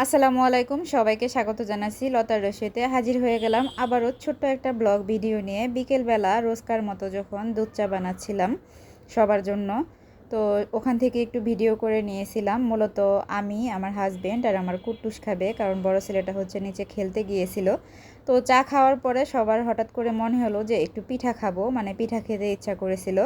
আসসালামু আলাইকুম, সবাইকে স্বাগত জানাচ্ছি লতার রশিতে হাজির হয়ে গেলাম আবারও ছোট্ট একটা ব্লগ ভিডিও নিয়ে। বিকেলবেলা রোজকার মতো যখন দুধ চা বানাচ্ছিলাম সবার জন্য, তো ওখান থেকে একটু ভিডিও করে নিয়েছিলাম। মূলত আমি, আমার হাজব্যান্ড আর আমার কুট্টুস খাবে, কারণ বড় ছেলেটা হচ্ছে নিচে খেলতে গিয়েছিল। তো চা খাওয়ার পরে সবার হঠাৎ করে মনে হলো যে একটু পিঠা খাব মানে পিঠা খেতে ইচ্ছা করেছিল।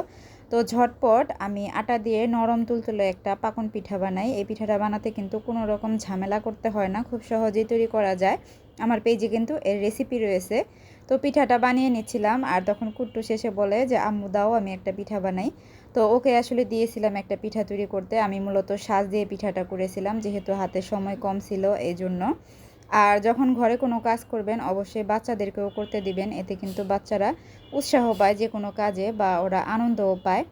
তো ঝটপট আমি আটা দিয়ে নরম তুলতুলে একটা পাকন পিঠা বানাই। এই পিঠাটা বানাতে কিন্তু কোনো রকম ঝামেলা করতে হয় না, খুব সহজেই তৈরি করা যায়। আমার পেজে কিন্তু এর রেসিপি রয়েছে। তো পিঠাটা বানিয়ে নিচ্ছিলাম আর তখন কুট্টু শেষে বলে যে, আম্মু, দাও, আমি একটা পিঠা বানাই। তো ওকে আসলে দিয়েছিলাম একটা পিঠা তৈরি করতে। আমি মূলত সাজ দিয়ে পিঠাটা করেছিলাম, যেহেতু হাতে সময় কম ছিল এই জন্য আর যখন ঘরে কোনো কাজ করবেন, অবশ্যই বাচ্চাদেরকেও করতে দিবেন। এতে কিন্তু বাচ্চারা উৎসাহ পায় যে কোনো কাজে বা ওরা আনন্দও পায়।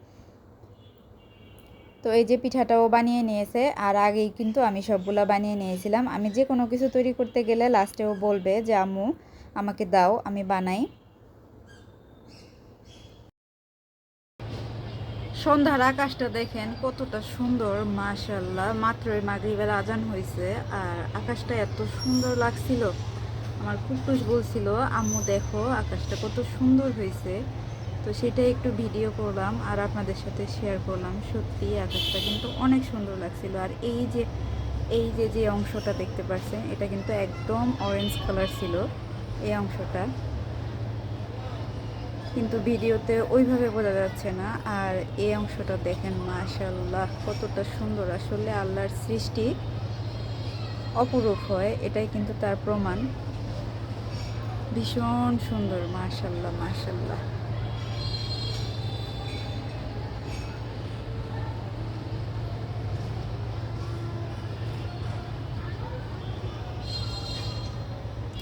তো এই যে পিঠাটাও বানিয়ে নিয়েছে, আর আগেই কিন্তু আমি সবগুলো বানিয়ে নিয়েছিলাম। আমি যে কোনো কিছু তৈরি করতে গেলে লাস্টেও বলবে যে, আম্মু, আমাকে দাও, আমি বানাই। সন্ধ্যার আকাশটা দেখেন, কতটা সুন্দর মাশাল্লাহ মাত্রই মাগরিবের আজান হয়েছে আর আকাশটা এত সুন্দর লাগছিল। আমার কুকুস বলছিল, আম্মু, দেখো, আকাশটা কত সুন্দর হয়েছে তো সেটাই একটু ভিডিও করলাম আর আপনাদের সাথে শেয়ার করলাম। সত্যি, আকাশটা কিন্তু অনেক সুন্দর লাগছিল। আর এই যে এই যে যে অংশটা দেখতে পাচ্ছেন এটা কিন্তু একদম অরেঞ্জ কালার ছিল, এই অংশটা। কিন্তু ভিডিওতে ওইভাবে বোঝা যাচ্ছে না। আর এই অংশটা দেখেন মাশাল্লাহ কতটা সুন্দর। আসলে আল্লাহর সৃষ্টি অপরূপ হয়, এটাই কিন্তু তার প্রমাণ। ভীষণ সুন্দর মাশাল্লাহ মাশাল্লাহ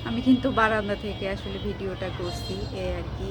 আমি কিন্তু বারান্দা থেকে আসলে ভিডিওটা করছি এ আর কি।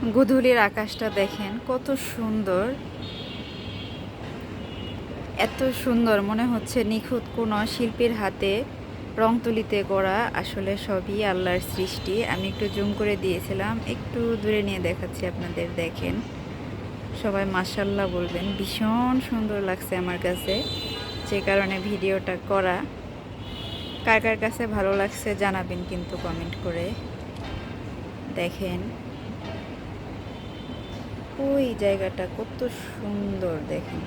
গুধুলির আকাশটা দেখেন, কত সুন্দর। এত সুন্দর, মনে হচ্ছে নিখুঁত কোনো শিল্পীর হাতে রং তুলিতে করা আসলে সবই আল্লাহর সৃষ্টি। আমি একটু জুম করে দিয়েছিলাম, একটু দূরে নিয়ে দেখাচ্ছি আপনাদের, দেখেন। সবাই মাসাল্লাহ বলবেন, ভীষণ সুন্দর লাগছে আমার কাছে যে কারণে ভিডিওটা করা। কার কার কাছে ভালো লাগছে জানাবেন কিন্তু কমেন্ট করে। দেখেন ওই জায়গাটা কত সুন্দর দেখেন।